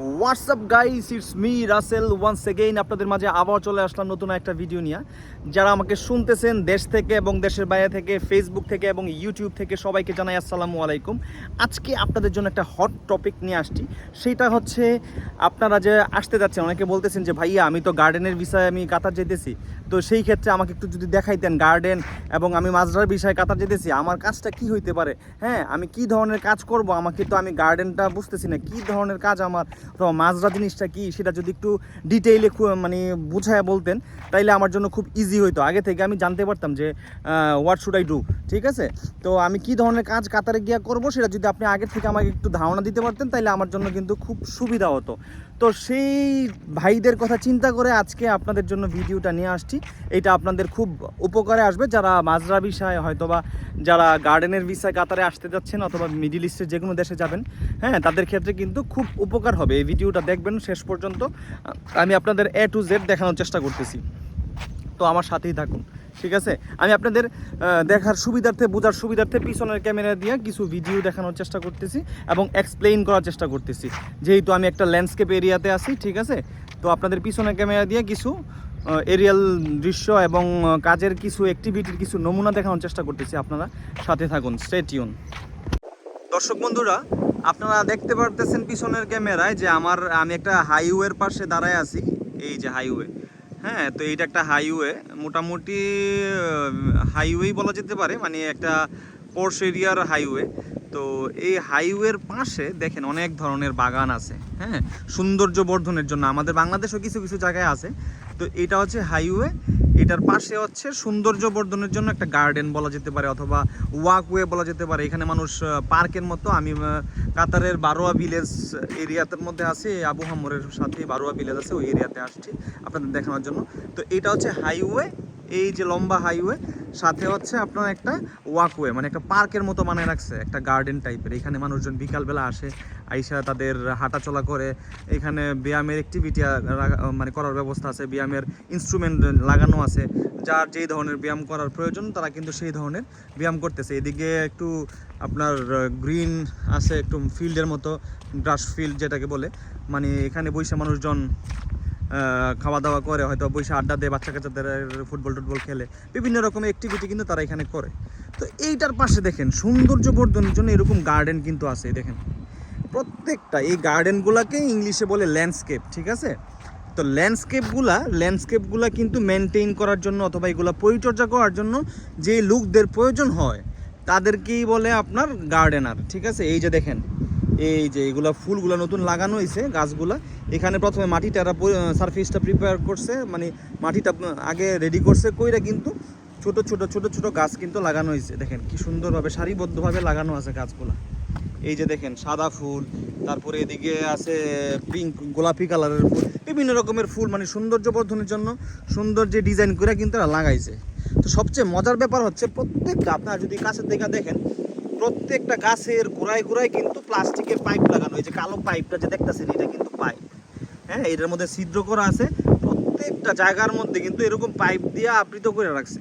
WhatsApp guys it's me Rasel once again আপনাদের মাঝে আবার চলে আসলাম নতুন একটা ভিডিও নিয়ে। যারা আমাকে শুনতেছেন দেশ থেকে এবং দেশের বাইরে থেকে ফেসবুক থেকে এবং ইউটিউব থেকে, সবাইকে জানাই আসসালামু আলাইকুম। আজকে আপনাদের জন্য একটা হট টপিক নিয়ে আসছি। সেটা হচ্ছে, আপনারা যে আসতে যাচ্ছেন, অনেকে বলতেছেন যে, ভাইয়া, আমি তো গার্ডেনের বিষয়ে আমি কাতার যেতেছি তো সেই ক্ষেত্রে আমাকে একটু যদি দেখাইতেন গার্ডেন এবং আমি মাজরার বিষয়ে কাতার যেতেছি, আমার কাজটা কি হইতে পারে? হ্যাঁ আমি কি ধরনের কাজ করব? আমাকে তো আমি গার্ডেনটা বুঝতেছি না, কি ধরনের কাজ আমার? অথবা মাজরা জিনিসটা কি? সেটা যদি একটু ডিটেইলে মানে বুঝায় বলতেন, তাইলে আমার জন্য খুব ইজি হইতো। আগে থেকে আমি জানতে পারতাম যে হোয়াট শুড আই ডু ঠিক আছে? তো আমি কি ধরনের কাজ কাতারে গিয়া করব? সেটা যদি আপনি আগে থেকে আমাকে একটু ধারণা দিতে পারতেন, তাইলে আমার জন্য কিন্তু খুব সুবিধা হতো। তো সেই ভাইদের কথা চিন্তা করে আজকে আপনাদের জন্য ভিডিওটা নিয়ে আসছি। এটা আপনাদের খুব উপকারে আসবে। যারা মাজরা বিষয় হয়তোবা যারা গার্ডেনের বিষয় কাতারে আসতে যাচ্ছেন অথবা মিডিল ইস্টের যে কোনো দেশে যাবেন হ্যাঁ তাদের ক্ষেত্রে কিন্তু খুব উপকার হবে। এই ভিডিওটা দেখবেন শেষ পর্যন্ত। আমি আপনাদের এ টু জেড দেখানোর চেষ্টা করতেছি। তো আমার সাথেই থাকুন। ঠিক আছে? আমি আপনাদের দেখার সুবিধার্থে, বোঝার সুবিধার্থে পিছনের ক্যামেরা দিয়ে কিছু ভিডিও দেখানোর চেষ্টা করতেছি এবং এক্সপ্লেইন করার চেষ্টা করতেছি। যেহেতু আমি একটা ল্যান্ডস্কেপ এরিয়াতে আছি, ঠিক আছে? তো আপনাদের পিছনের ক্যামেরা দিয়ে কিছু এরিয়াল দৃশ্য এবং কাজের কিছু অ্যাক্টিভিটির কিছু নমুনা দেখানোর চেষ্টা করতেছি। আপনারা সাথে থাকুন স্টেটিউন দর্শক বন্ধুরা, আপনারা দেখতে পারতেছেন পিছনের ক্যামেরায় যে আমার, আমি একটা হাইওয়ের পাশে দাঁড়ায় আছি। এই যে হাইওয়ে হ্যাঁ তো এইটা একটা হাইওয়ে মোটামুটি হাইওয়েই বলা যেতে পারে মানে একটা পোর্স এরিয়ার হাইওয়ে তো এই হাইওয়ের পাশে দেখেন অনেক ধরনের বাগান আছে হ্যাঁ সৌন্দর্য বর্ধনের জন্য। আমাদের বাংলাদেশও কিছু কিছু জায়গায় আছে। তো এটা হচ্ছে হাইওয়ে, এটার পাশে হচ্ছে সৌন্দর্য বর্ধনের জন্য একটা গার্ডেন বলা যেতে পারে অথবা ওয়াকওয়ে বলা যেতে পারে। এখানে মানুষ পার্কের মতো, আমি কাতারের বারোয়া ভিলেজ এরিয়াতের মধ্যে আছে, আবু হামরের সাথে বারোয়া ভিলেজ আছে, ওই এরিয়াতে আসছি আপনাদের দেখানোর জন্য। তো এটা হচ্ছে হাইওয়ে, এই যে লম্বা হাইওয়ে সাথে হচ্ছে আপনার একটা ওয়াকওয়ে মানে একটা পার্কের মতো বানায় রাখছে, একটা গার্ডেন টাইপের এখানে মানুষজন বিকালবেলা আসে, আইসা তাদের হাঁটাচলা করে। এখানে ব্যায়ামের অ্যাক্টিভিটি মানে করার ব্যবস্থা আছে, ব্যায়ামের ইনস্ট্রুমেন্ট লাগানো আছে। যার যেই ধরনের ব্যায়াম করার প্রয়োজন, তারা কিন্তু সেই ধরনের ব্যায়াম করতেছে। এদিকে একটু আপনার গ্রিন আছে, একটু ফিল্ডের মতো গ্রাস ফিল্ড যেটাকে বলে। মানে এখানে বৈশা মানুষজন খাওয়া দাওয়া করে, হয়তো বসে আড্ডা দেয় বাচ্চা কাচ্চাদের ফুটবল টুটবল খেলে। বিভিন্ন রকমের অ্যাক্টিভিটি কিন্তু তারা এখানে করে। তো এইটার পাশে দেখেন সৌন্দর্য বর্ধনের জন্য এরকম গার্ডেন কিন্তু আছে দেখেন। প্রত্যেকটা, এই গার্ডেনগুলোকে ইংলিশে বলে ল্যান্ডস্কেপ ঠিক আছে? তো ল্যান্ডস্কেপগুলা ল্যান্ডস্কেপগুলা কিন্তু মেনটেন করার জন্য অথবা এগুলা পরিচর্যা করার জন্য যে লোকদের প্রয়োজন হয়, তাদেরকেই বলে আপনার গার্ডেনার ঠিক আছে? এই যে দেখেন এই যে এগুলা ফুলগুলো নতুন লাগানো হয়েছে গাছগুলা। এখানে প্রথমে মাটিটা সারফেসটা প্রিপেয়ার করছে মানে মাটিটা আগে রেডি করছে কইরা কিন্তু ছোট ছোট ছোট ছোট গাছ কিন্তু লাগানো হয়েছে দেখেন কি সুন্দরভাবে, সারিবদ্ধভাবে লাগানো আছে গাছগুলা। এই যে দেখেন, সাদা ফুল, তারপরে এদিকে আছে পিঙ্ক গোলাপি কালারের ফুল, বিভিন্ন রকমের ফুল মানে সৌন্দর্য বর্ধনের জন্য সুন্দর যে ডিজাইন করে কিন্তু এরা লাগাইছে। তো সবচেয়ে মজার ব্যাপার হচ্ছে, প্রত্যেকটা আপনারা যদি কাছের দিকে দেখেন প্রত্যেকটা গাছের গোড়ায় গোড়ায় কিন্তু প্লাস্টিকের পাইপ লাগানো যে কালো পাইপটা যে দেখতেছেন, এটা কিন্তু পাইপ। হ্যাঁ এটার মধ্যে ছিদ্র করা আছে, প্রত্যেকটা জায়গার মধ্যে কিন্তু এরকম পাইপ দিয়ে আবৃত করে রাখছে।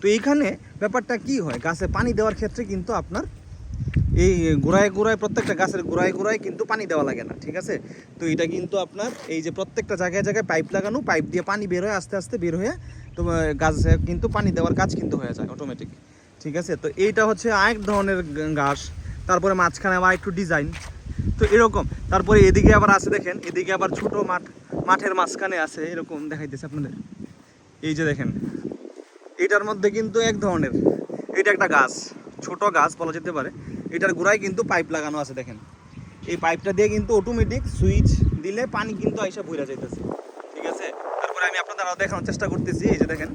তো এইখানে ব্যাপারটা কি হয়, গাছে পানি দেওয়ার ক্ষেত্রে কিন্তু আপনার এই গোড়ায় গোড়ায়, প্রত্যেকটা গাছের গোড়ায় গোড়ায় কিন্তু পানি দেওয়া লাগে না, ঠিক আছে? তো এটা কিন্তু আপনার এই যে প্রত্যেকটা জায়গায় জায়গায় পাইপ লাগানো, পাইপ দিয়ে পানি বের হয়ে আস্তে আস্তে বের হয়ে তো গাছে কিন্তু পানি দেওয়ার কাজ কিন্তু হয়ে যায় অটোমেটিক ঠিক আছে? তো এইটা হচ্ছে আরেক ধরনের ঘাস। তারপরে মাঝখানে আবার একটু ডিজাইন। তো এরকম। তারপরে এদিকে আবার আছে দেখেন, এদিকে আবার ছোট মাঠ, মাঠের মাঝখানে আছে, এরকম দেখাইতেছে আপনাদের। এই যে দেখেন, এটার মধ্যে কিন্তু এক ধরনের, এটা একটা গাছ, ছোট গাছ বলা যেতে পারে। এটার গোড়ায় কিন্তু পাইপ লাগানো আছে, দেখেন। এই পাইপটা দিয়ে কিন্তু অটোমেটিক সুইচ দিলে পানি কিন্তু আইসা ভইরা যাইতেছে। ঠিক আছে? তারপরে আমি আপনাদের আরও দেখানোর চেষ্টা করতেছি, এই যে দেখেন।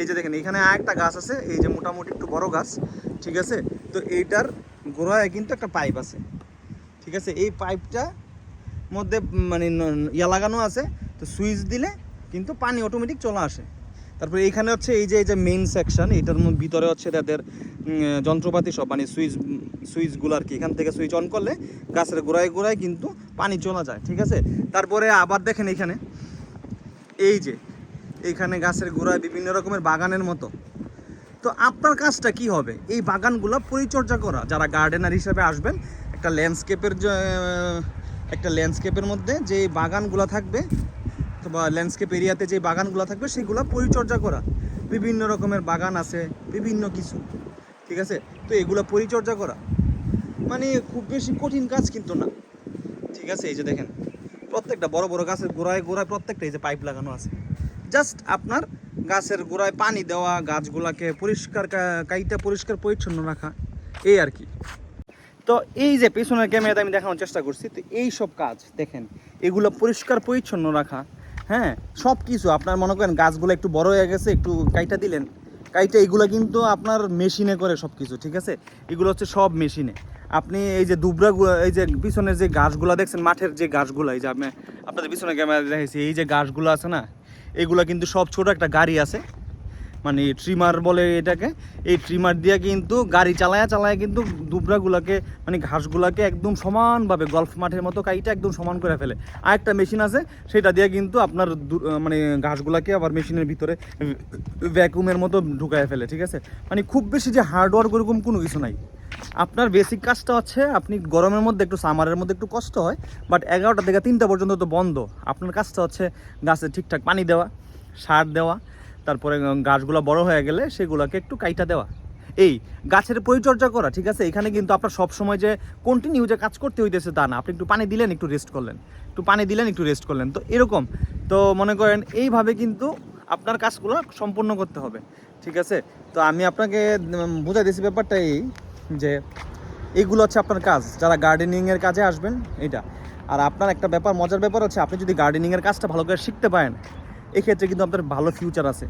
এই যে দেখেন, এখানে একটা গাছ আছে, এই যে মোটামুটি একটু বড় গাছ, ঠিক আছে? তো এইটার গোড়ায় কিন্তু একটা পাইপ আছে, ঠিক আছে? এই পাইপটা মধ্যে মানে ইয়া লাগানো আছে, তো সুইচ দিলে কিন্তু পানি অটোমেটিক চলে আসে। তারপরে এইখানে হচ্ছে এই যে এই যে মেইন সেকশন এটার ভিতরে হচ্ছে তাদের যন্ত্রপাতি সব মানে সুইচ, সুইচগুলো আর কি, এখান থেকে সুইচ অন করলে গাছের গোড়ায় গোড়ায় কিন্তু পানি চলে যায়, ঠিক আছে? তারপরে আবার দেখেন এখানে, এই যে এইখানে গাছের গোড়ায় বিভিন্ন রকমের বাগানের মতো। তো আপনার কাজটা কি হবে? এই বাগানগুলো পরিচর্যা করা। যারা গার্ডেনার হিসেবে আসবেন, একটা ল্যান্ডস্কেপের একটা ল্যান্ডস্কেপের মধ্যে যে বাগানগুলো থাকবে, অথবা ল্যান্ডস্কেপ এরিয়াতে যে বাগানগুলো থাকবে, সেগুলো পরিচর্যা করা। বিভিন্ন রকমের বাগান আছে, বিভিন্ন কিছু। ঠিক আছে? তো এগুলো পরিচর্যা করা। মানে খুব বেশি কঠিন কাজ কিন্তু না। ঠিক আছে? এই যে দেখেন, প্রত্যেকটা বড় বড় গাছের গোড়ায় গোড়ায় প্রত্যেকটা এই যে পাইপ লাগানো আছে। জাস্ট আপনার গাছের গোড়ায় পানি দেওয়া, গাছগুলাকে পরিষ্কার কা- কাইটা পরিষ্কার পরিচ্ছন্ন রাখা, এই আর কি। তো এই যে পেছনের ক্যামেরাতে আমি দেখানোর চেষ্টা করছি, তো এই সব কাজ দেখেন, এগুলো পরিষ্কার পরিচ্ছন্ন রাখা হ্যাঁ? সব কিছু আপনার মনে করেন গাছগুলো একটু বড় হয়ে গেছে, একটু কাইটা দিলেন, কাইটা এগুলো কিন্তু আপনার মেশিনে করে সব কিছু ঠিক আছে? এগুলো হচ্ছে সব মেশিনে। আপনি এই যে দুবরা এই যে পিছনের যে গাছগুলো দেখছেন, মাঠের যে গাছগুলো, এই যে আমি আপনাদের পিছনে ক্যামেরা দেখেছি এই যে গাছগুলো আছে না এগুলো কিন্তু সব ছোট একটা গাড়ি আছে। মানে ট্রিমার বলে এটাকে, এই ট্রিমার দিয়ে কিন্তু গাড়ি চালায়া চালায়া কিন্তু দুবরাগুলাকে মানে ঘাসগুলাকে একদম সমানভাবে গল্ফ মাঠের মতো কাইটা একদম সমান করে ফেলে। আর একটা মেশিন আছে, সেটা দিয়ে কিন্তু আপনার মানে ঘাসগুলাকে আবার মেশিনের ভিতরে ভ্যাকুমের মতো ঢুকায় ফেলে, ঠিক আছে? মানে খুব বেশি যে হার্ডওয়ার্ক ওরকম কোনো কিছু নাই। আপনার বেসিক কাজটা হচ্ছে, আপনি গরমের মধ্যে একটু সামারের মধ্যে একটু কষ্ট হয় বাট এগারোটা থেকে তিনটা পর্যন্ত তো বন্ধ। আপনার কাজটা হচ্ছে গাছে ঠিকঠাক পানি দেওয়া, সার দেওয়া তারপরে গাছগুলো বড় হয়ে গেলে সেগুলোকে একটু কাইটা দেওয়া। এই, গাছের পরিচর্যা করা, ঠিক আছে? এখানে কিন্তু আপনার সব সময় যে কন্টিনিউ যে কাজ করতে হইতেছে তা না। আপনি একটু পানি দিলেন, একটু রেস্ট করলেন। একটু পানি দিলেন, একটু রেস্ট করলেন। তো এরকম। তো মনে করেন, এইভাবে কিন্তু আপনার কাজগুলো সম্পূর্ণ করতে হবে, ঠিক আছে? তো আমি আপনাকে বুঝাই দিয়েছি ব্যাপারটা এই যে এইগুলো হচ্ছে আপনার কাজ। যারা গার্ডেনিংয়ের কাজে আসবেন এটা আর আপনার একটা ব্যাপার, মজার ব্যাপার হচ্ছে, আপনি যদি গার্ডেনিংয়ের কাজটা ভালো করে শিখতে পারেন এক্ষেত্রে কিন্তু আপনার ভালো ফিউচার আছে।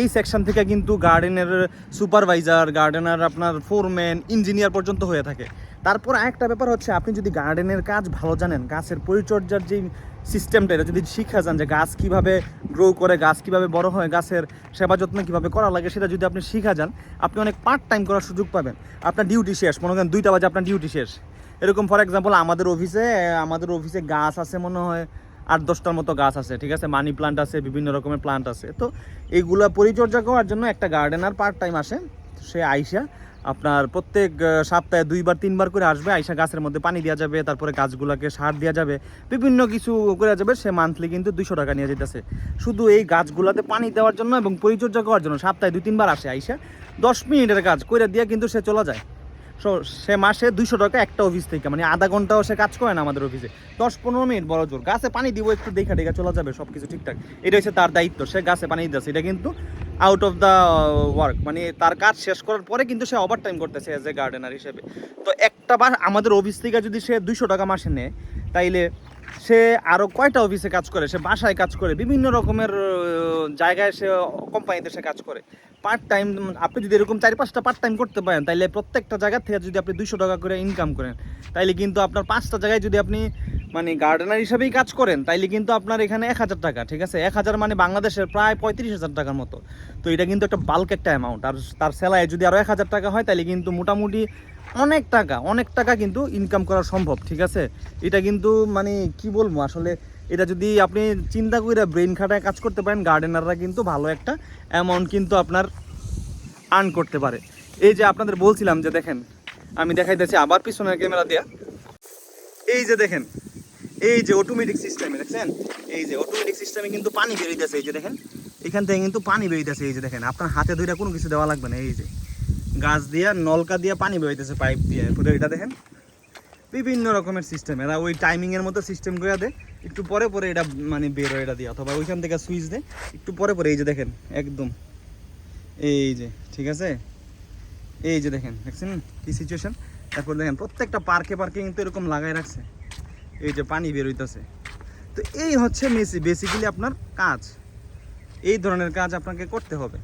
এই সেকশন থেকে কিন্তু গার্ডেনের সুপারভাইজার গার্ডেনার আপনার ফোরম্যান ইঞ্জিনিয়ার পর্যন্ত হয়ে থাকে। তারপর একটা ব্যাপার হচ্ছে, আপনি যদি গার্ডেনের কাজ ভালো জানেন, গাছের পরিচর্যার যে সিস্টেমটা এটা যদি শিখা যান যে গাছ কীভাবে গ্রো করে, গাছ কীভাবে বড় হয়, গাছের সেবা যত্ন কীভাবে করা লাগে, সেটা যদি আপনি শিখা যান, আপনি অনেক পার্ট টাইম করার সুযোগ পাবেন। আপনার ডিউটি শেষ, মনে করেন দুইটা বাজে আপনার ডিউটি শেষ। এরকম ফর এক্সাম্পল আমাদের অফিসে আমাদের অফিসে গাছ আছে মনে হয় আট দশটার মতো গাছ আছে, ঠিক আছে? মানি প্লান্ট আছে, বিভিন্ন রকমের প্লান্ট আছে। তো এইগুলা পরিচর্যা করার জন্য একটা গার্ডেনার পার্ট টাইম আসে। সে আইসা আপনার প্রত্যেক সপ্তাহে দুইবার, তিনবার করে আসবে, আইসা গাছের মধ্যে পানি দেওয়া যাবে, তারপরে গাছগুলোকে সার দেওয়া যাবে, বিভিন্ন কিছু করে যাবে। সে মান্থলি কিন্তু দুইশো টাকা নিয়ে যেতেছে। শুধু এই গাছগুলোতে পানি দেওয়ার জন্য এবং পরিচর্যা করার জন্য সপ্তাহে দুই, তিনবার আসে, আইসা দশ মিনিটের কাজ করে দিয়ে কিন্তু সে চলে যায়। সো মাসে দুইশো টাকা একটা অফিস থেকে মানে আধা ঘন্টাও সে কাজ করে না আমাদের অফিসে দশ পনেরো মিনিট, বড় জোর। গাছে পানি দিব একটু দেখা দেখা চলে যাবে সব কিছু ঠিকঠাক। এটা হচ্ছে তার দায়িত্ব, সে গাছে পানি দিতেছে। এটা কিন্তু আউট অফ দ্য ওয়ার্ক মানে তার কাজ শেষ করার পরে কিন্তু সে ওভার টাইম করতেছে এজ এ গার্ডেনার হিসেবে। তো একটা বার আমাদের অফিস থেকে যদি সে দুইশো টাকা মাসে নেয়, তাইলে সে আরও কয়টা অফিসে কাজ করে? সে বাসায় কাজ করে, বিভিন্ন রকমের জায়গায় সে কোম্পানিতে সে কাজ করে। পার্ট টাইম আপনি যদি এরকম চারি, পাঁচটা পার্ট টাইম করতে পারেন, তাইলে প্রত্যেকটা জায়গা থেকে যদি আপনি দুইশো টাকা করে ইনকাম করেন, তাইলে কিন্তু আপনার পাঁচটা জায়গায় যদি আপনি মানে গার্ডেনার হিসাবেই কাজ করেন, তাইলে কিন্তু আপনার এখানে এক হাজার টাকা, ঠিক আছে? এক হাজার মানে বাংলাদেশের প্রায় পঁয়ত্রিশ হাজার টাকার মতো। তো এটা কিন্তু একটা বাল্ক একটা অ্যামাউন্ট আর তার স্যালারি যদি আরও এক হাজার টাকা হয় তাহলে কিন্তু মোটামুটি অনেক টাকা অনেক টাকা কিন্তু ইনকাম করা সম্ভব, ঠিক আছে? এটা কিন্তু মানে কি বলব, আসলে এটা যদি আপনি চিন্তা করে ব্রেন খাটায় কাজ করতে পারেন গার্ডেনাররা কিন্তু ভালো একটা অ্যামাউন্ট কিন্তু আপনার আর্ন করতে পারে। এই যে আপনাদের বলছিলাম যে দেখেন, আমি দেখাইতেছি আবার পিছনের ক্যামেরা দিয়া। এই যে দেখেন, এই যে অটোমেটিক সিস্টেমে দেখছেন? এই যে অটোমেটিক সিস্টেমে কিন্তু পানি বেরিয়েছে এই যে দেখেন? এখান থেকে কিন্তু পানি বেরিয়েছে এই যে দেখেন? আপনার হাতে ধরে কোনো কিছু দেওয়া লাগবে না, এই যে। গাছ দিয়া, নলকা দিয়ে পানি বেরোইতেছে পাইপ দিয়ে। পুরো এটা দেখেন, বিভিন্ন রকমের সিস্টেম এরা ওই টাইমিং এর মতো সিস্টেম করে দেয়। একটু পরে পরে এটা মানে বের হয় এটা দিয়ে। অথবা ওইখান থেকে সুইচ দেয়। একটু পরে পরে এই যে দেখেন, একদম। এই যে, ঠিক আছে? এই যে দেখেন, দেখছেন? কি সিচুয়েশন তারপর দেখেন, প্রত্যেকটা পার্কে পার্কে কিন্তু এরকম লাগাই রাখছে। এই যে পানি বের হইতেছে। তো এই হচ্ছে মেসি বেসিক্যালি আপনার কাজ। এই ধরনের কাজ আপনাকে করতে হবে।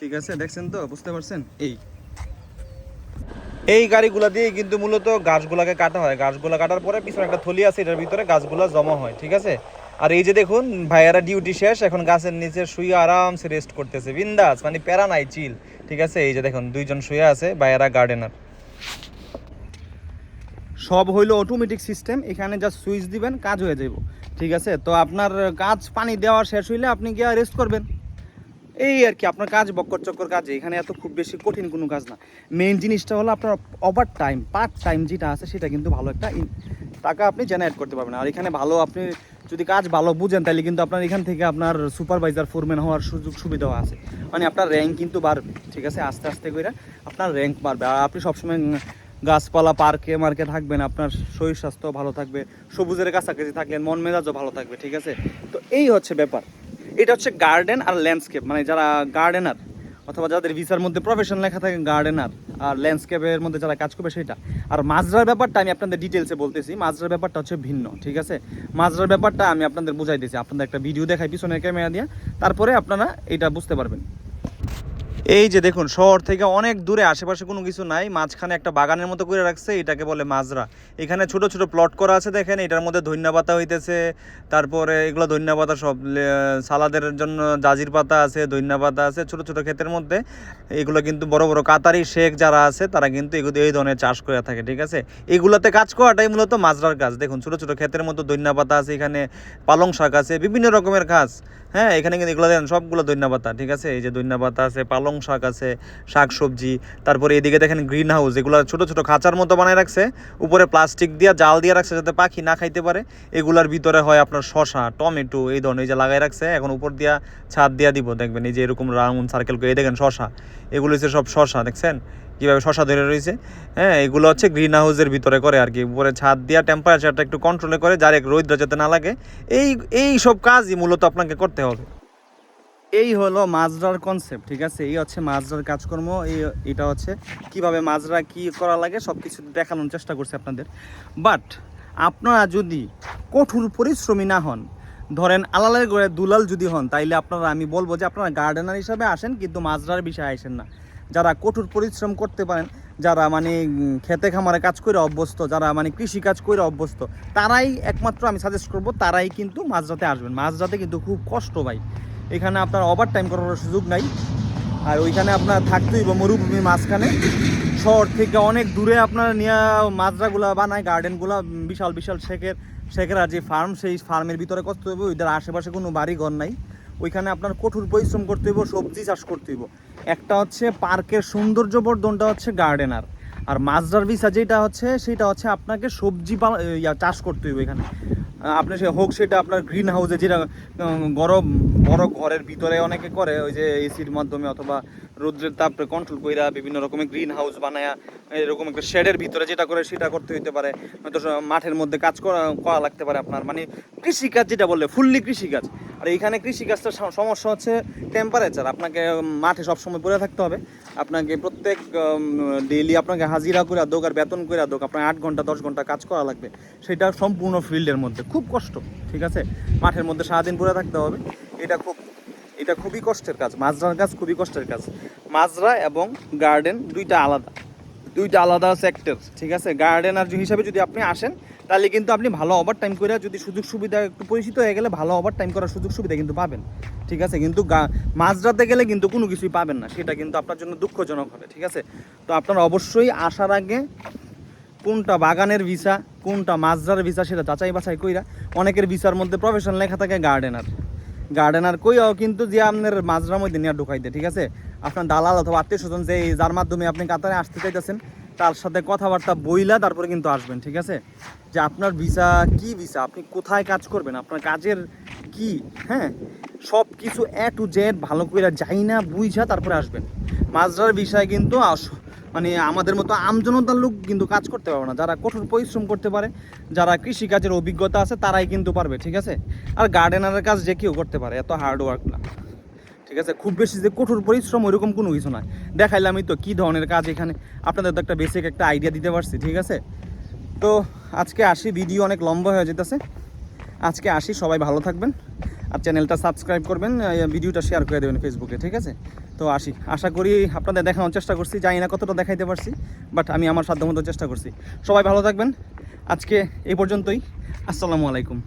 ঠিক আছে দেখছেন তো? বুঝতে পারছেন? এই। এই গাড়িগুলা দিয়ে কিন্তু মূলত গাছগুলাকে কাটা হয়। গাছগুলা কাটার পরে পিছনে একটা থলি আছে এটার ভিতরে গাছগুলা জমা হয় ঠিক আছে? আর এই যে দেখুন ভাইয়ারা ডিউটি শেষ এখন গাছের নিচে শুয়ে আরামসে রেস্ট করতেছে। বিন্দাস মানে প্যারা নাই চিল ঠিক আছে? এই যে দেখুন দুইজন শুয়ে আছে ভাইয়ারা গার্ডেনার সব হইল অটোমেটিক সিস্টেম এখানে জাস্ট সুইচ দিবেন কাজ হয়ে যাইব ঠিক আছে? তো আপনার কাজ পানি দেওয়া শেষ হইলে আপনি গিয়ে রেস্ট করবেন। এই আর কি, আপনার কাজ বক্কর চক্কর কাজ, এখানে এত খুব বেশি কঠিন কোনো কাজ না। মেইন জিনিসটা হলো আপনার ওভার টাইম পার্ট টাইম যেটা আছে, সেটা কিন্তু ভালো একটা টাকা আপনি জেনারেট করতে পারবেন। আর এখানে ভালো আপনি যদি কাজ ভালো বুঝেন, তাহলে কিন্তু আপনার এখান থেকে আপনার সুপারভাইজার ফোরম্যান হওয়ার সুযোগ সুবিধাও আছে। মানে আপনার র্যাঙ্ক কিন্তু বাড়বে ঠিক আছে, আস্তে আস্তে করে আপনার র্যাঙ্ক বাড়বে। আর আপনি সবসময় গাছপালা পার্কে মার্কে থাকবেন, আপনার শরীর স্বাস্থ্য ভালো থাকবে, সবুজের কাছাকাছি থাকলেন মন মেজাজও ভালো থাকবে, ঠিক আছে? তো এই হচ্ছে ব্যাপার। এটা হচ্ছে গার্ডেন আর ল্যান্ডস্কেপ মানে যারা গার্ডেনার অথবা যাদের ভিসার মধ্যে প্রফেশন লেখা থাকে, গার্ডেনার আর ল্যান্ডস্কেপের মধ্যে যারা কাজ করবে সেটা। আর মাজরার ব্যাপারটা আমি আপনাদের ডিটেলসে বলতেছি, মাজরার ব্যাপারটা হচ্ছে ভিন্ন, ঠিক আছে? মাজরার ব্যাপারটা আমি আপনাদের বুঝাই দিয়েছি আপনাদের একটা ভিডিও দেখাই পিছনে ক্যামেরা দিয়ে, তারপরে আপনারা এটা বুঝতে পারবেন। এই যে দেখুন, শহর থেকে অনেক দূরে, আশেপাশে কোনো কিছু নাই, মাঝখানে একটা বাগানের মতো করে রাখছে, এটাকে বলে মাজরা। এখানে ছোট ছোট প্লট করা আছে, দেখেন, এটার মধ্যে ধন্যা পাতা হইতেছে, তারপরে এগুলো ধন্যা পাতা সব সালাদের জন্য জাজির পাতা আছে ধন্যা পাতা আছে, ছোট ছোট ক্ষেতের মধ্যে। এগুলো কিন্তু বড় বড় কাতারি শেখ যারা আছে, তারা কিন্তু এগুলো এই ধরনের চাষ করে থাকে, ঠিক আছে? এগুলোতে কাজ করাটাই মূলত মাজরার কাজ। দেখুন, ছোট ছোট ক্ষেতের মতো ধন্যা পাতা আছে, এখানে পালং শাক আছে, বিভিন্ন রকমের ঘাস হ্যাঁ এখানে কিন্তু এগুলো দেখেন সবগুলো ধন্যা পাতা, ঠিক আছে? এই যে ধন্যা পাতা আছে, পালং শাক আছে, শাক সবজি, তারপরে এদিকে দেখেন গ্রিন হাউস এগুলো ছোট ছোট খাঁচার মতো বানায় রাখছে, উপরে প্লাস্টিক দিয়ে জাল দিয়ে রাখছে যাতে পাখি না খাইতে পারে। এগুলার ভিতরে হয় আপনার শশা টমেটো, এই ধরনের এই যে লাগাই রাখছে, এখন উপর দিয়া ছাদ দিয়া দিব, দেখবেন এই যে এরকম রাউন্ড সার্কেল করে, এই দেখেন শশা এগুলো হচ্ছে সব শশা দেখছেন? কীভাবে শশা ধরে রয়েছে? হ্যাঁ এগুলো হচ্ছে গ্রিন হাউসের ভিতরে করে আর কি, উপরে ছাদ দিয়া টেম্পারেচারটা একটু কন্ট্রোলে করে, যার রোদ যাতে না লাগে, এই এই সব কাজই মূলত আপনাকে করতে হবে। এই হলো মাজরার কনসেপ্ট ঠিক আছে? এই হচ্ছে মাজরার কাজকর্ম, এই এটা হচ্ছে কীভাবে মাজরা কি করা লাগে সব কিছু দেখানোর চেষ্টা করছি আপনাদের। বাট আপনারা যদি কঠোর পরিশ্রমী না হন, ধরেন আলালের করে দুলাল যদি হন, তাইলে আপনারা, আমি বলব যে আপনারা গার্ডেনার হিসাবে আসেন, কিন্তু মাজরার বিষয়ে আসেন না। যারা কঠোর পরিশ্রম করতে পারেন, যারা মানে খেতে খামারে কাজ করে অভ্যস্ত, যারা মানে কৃষি কাজ করে অভ্যস্ত, তারাই একমাত্র আমি সাজেস্ট করব, তারাই কিন্তু মাঝরাতে আসবেন। মাঝরাতে কিন্তু খুব কষ্ট ভাই। এখানে আপনার ওভার টাইম করার সুযোগ নাই। আর ওইখানে আপনার থাকতেই হবে মরুভূমির মাঝখানে। শহর থেকে অনেক দূরে আপনার নিয়ে মাজরাগুলা বানায়, গার্ডেনগুলা বিশাল বিশাল শেখের, শেখেরা যে ফার্ম সেই ফার্মের ভিতরে করতে হবে। ওইদের আশেপাশে কোনো বাড়ি ঘর নাই। ওইখানে আপনার কঠোর পরিশ্রম করতে হইব, সবজি চাষ করতে হইব। একটা হচ্ছে পার্কের সৌন্দর্য বর্ধনটা হচ্ছে গার্ডেনার আর মাজরার ভিসা যেটা হচ্ছে, সেটা হচ্ছে আপনাকে সবজি চাষ করতে হইব এখানে। আপনি সে হোক সেটা আপনার গ্রিন হাউসে যেটা গরম বড় ঘরের ভিতরে অনেকে করে, ওই যে এসির মাধ্যমে অথবা রৌদ্রের তাপরে কন্ট্রোল কইরা বিভিন্ন রকমের গ্রিন হাউস বানায়া, এরকম একটা শেডের ভিতরে যেটা করে সেটা করতে হইতে পারে। হয়তো মাঠের মধ্যে কাজ করা করা লাগতে পারে আপনার। মানে কৃষিকাজ যেটা বললে ফুললি কৃষিকাজ। আর এইখানে কৃষিকাজটার সমস্যা হচ্ছে টেম্পারেচার আপনাকে মাঠে সবসময় পড়ে থাকতে হবে। আপনাকে প্রত্যেক ডেইলি আপনাকে হাজিরা করে দোক আর বেতন করে দোক। আপনার আট ঘণ্টা, দশ ঘণ্টা কাজ করা লাগবে। সেটা সম্পূর্ণ ফিল্ডের মধ্যে। খুব কষ্ট, ঠিক আছে? মাঠের মধ্যে সারাদিন পড়ে থাকতে হবে। এটা খুব এটা খুবই কষ্টের কাজ, মাজরার কাজ খুবই কষ্টের কাজ। মাজরা এবং গার্ডেন দুইটা আলাদা দুইটা আলাদা সেক্টর ঠিক আছে? গার্ডেনার হিসাবে যদি আপনি আসেন, তাহলে কিন্তু আপনি ভালো ওভার টাইম করে যদি সুযোগ সুবিধা একটু পরিচিত হয়ে গেলে ভালো ওভার টাইম করার সুযোগ সুবিধা কিন্তু পাবেন, ঠিক আছে? কিন্তু মাঝরাতে গেলে কিন্তু কোনো কিছুই পাবেন না, সেটা কিন্তু আপনার জন্য দুঃখজনক হবে, ঠিক আছে? তো আপনার অবশ্যই আসার আগে কোনটা বাগানের ভিসা, কোনটা মাজরার ভিসা সেটা যাচাই বাছাই কইরা, অনেকের ভিসার মধ্যে প্রফেশন লেখা থাকে গার্ডেনার। গার্ডেনার কইও, কিন্তু যে আপনার মাজরার মধ্যে নিয়ে ঢুকাই দেয়, ঠিক আছে? আপনার দালাল অথবা আত্মীয় স্বজন যে যার মাধ্যমে আপনি কাতারে আসতে চাইতেছেন, তার সাথে কথাবার্তা বইলা তারপরে কিন্তু আসবেন, ঠিক আছে? যে আপনার ভিসা কি ভিসা আপনি কোথায় কাজ করবেন? আপনার কাজের কি? হ্যাঁ? সব কিছু এ টু জেড ভালো করে যাই না বুঝা তারপরে আসবেন। মাজরার বিষয় কিন্তু মানে আমাদের মতো আমজনতার লোক কিন্তু কাজ করতে পারবে না। যারা কঠোর পরিশ্রম করতে পারে, যারা কৃষি কাজের অভিজ্ঞতা আছে, তারাই কিন্তু পারবে, ঠিক আছে? আর গার্ডেনারের কাজ যে কেউ করতে পারে, এত হার্ড ওয়ার্ক না। ঠিক আছে? খুব বেশি যে কঠোর পরিশ্রম ওইরকম কোনো কিছু নয়। দেখাইলামই তো কী ধরনের কাজ এখানে, আপনাদের তো একটা বেসিক একটা আইডিয়া দিতে পারছি, ঠিক আছে? তো আজকে আসি ভিডিও অনেক লম্বা হয়ে যেতেছে। আজকে আসি, সবাই ভালো থাকবেন। আর চ্যানেলটা সাবস্ক্রাইব করবেন ভিডিওটা শেয়ার করে দেবেন ফেসবুকে ঠিক আছে? তো আসি। আশা করি আপনাদের দেখানোর চেষ্টা করছি। জানি না কতটা দেখাইতে পারছি বাট আমি আমার সাধ্যমতো চেষ্টা করছি। সবাই ভালো থাকবেন। আজকে এই পর্যন্তই। আসসালামু আলাইকুম।